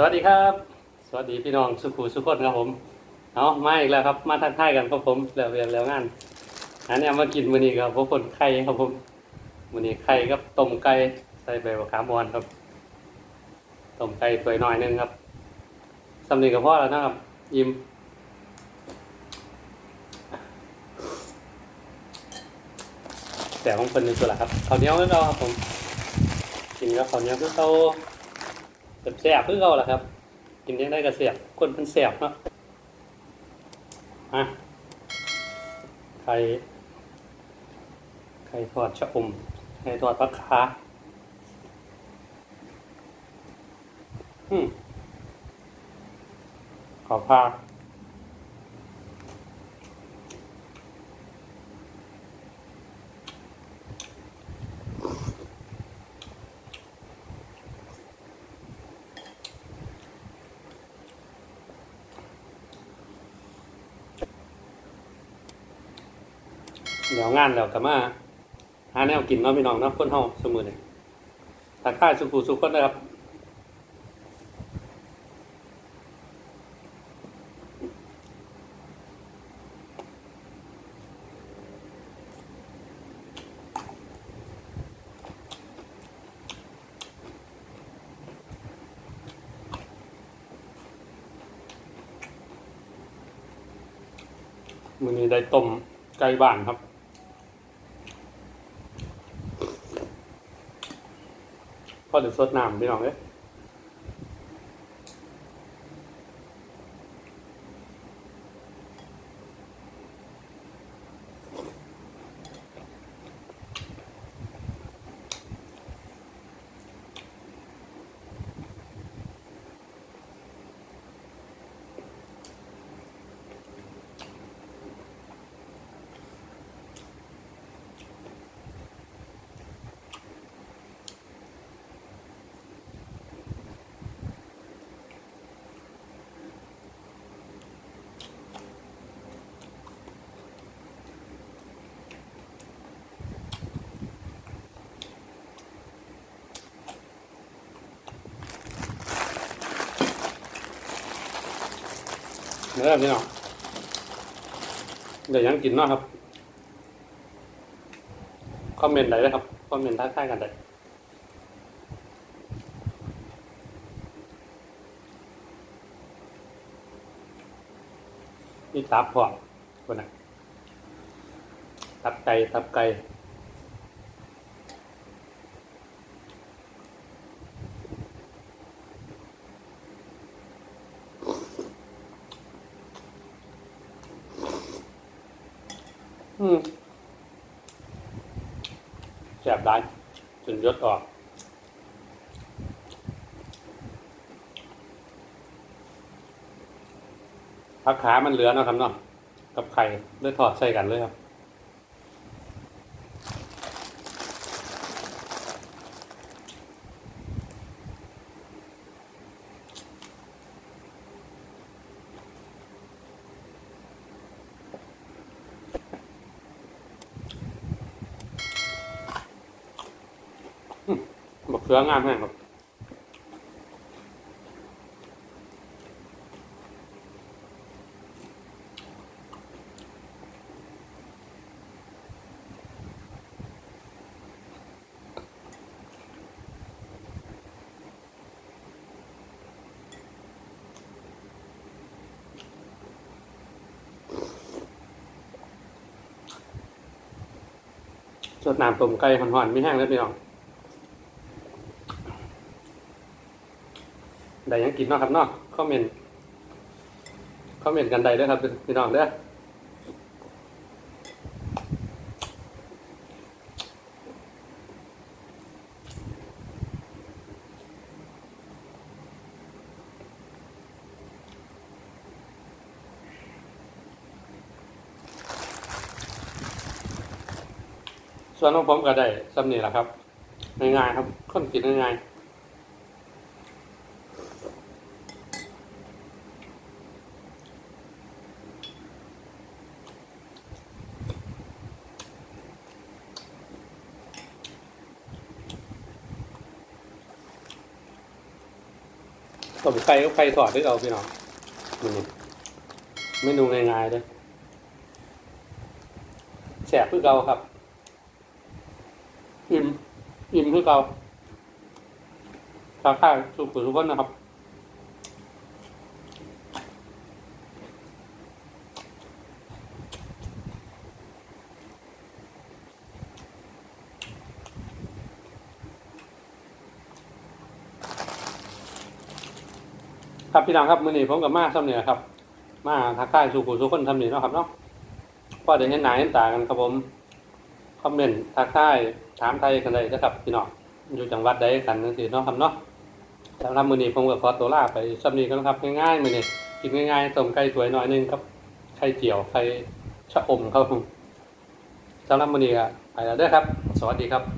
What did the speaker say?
สวัสดีครับ สวัสดีพี่น้องสุขุสุขคนครับผมเอามาอีกแล้วครับ มาทักทายกันครับผมแล้วเรียนแล้วงานอันนี้มากินมื้อนี้ครับผมคนไข่ครับผมมื้อนี้ไข่กับต้มไก่ใส่ใบมะขามอ่อนครับต้มไก่ถ้วน้อยหนึงครับสำนีกับพ่อแล้วนะครับ ยิ้มแต่ของเป็นในตัวละครับข้าวเหนียวคือเราครับผมกินกับข้าวเหนียวคือ เขาแสบเพื่อเราแหละครับ กินยังได้ก็เสียบคนมันเสียบเนาะอะไข่ไข่ทอดชะอมไข่ทอดผักขาอืมขอพา เดี๋ยวงานแล้วก็มาหาแนวกินเนาะพี่น้องเนาะคนเฮาสมือนี่ทักทายสุขุสุขคนนะครับมือนี้ได้ต้มไก่บ้านครับ พอเดี๋ยวสดน้ำพี่น้องเอ้ย เนื้อพี่น้องเดี๋ยวยังกินเนาะครับคอมเมนต์ได้เลยครับคอมเมนต์ทักทายกันได้นี่ตับพอคนน่ะตับไก่ตับไก่ อืมแสบได้จนยศออก พักขามันเหลือนะครับเนาะ กับไข่เลือดทอดใส่กันเลยครับ บักเขืองามแห้งครับสดน้ำต้มไก่ห่อนๆไม่แห้งเลยพี่น้อง ได้ยังกินเนาะครับเนาะคอมเมนต์คอมเมนต์กันได้เด้อครับพี่น้องเด้อส่วนของผมก็ได้สำเนีแหละครับง่ายๆครับคนกินง่ายๆ คต้มไก่ก็ไฟถอดด้วยเอาพี่น้องมันนี่ไม่ดูง่ายๆเลยแสบคือเราครับอิ่มอิ่มคือเราข้าวข้าวสุกสุกคนนะครับ ครับพี่น้องครับมื้อนี้ผมกับมาซ้ำเนี่ยครับ มาทักทายสู่ผู้สุคนทำนี่เนาะครับเนาะก็ได้เห็นหน้าเห็นตากันครับผมคอมเมนต์ทักทายถามไทยกันได้นะครับพี่น้องอยู่จังหวัดใดกันนั่นสิเนาะครับเนาะสำหรับมื้อนี้ผมก็ขอตัวลาไปซ้ำนี้กันครับง่ายๆมื้อนี้กินง่ายๆต้มไก่สวยหน่อยนึงครับไข่เจียวไข่ชะอมครับผมสำหรับมื้อนี้ก็ไปแล้วเด้อครับ สวัสดีครับ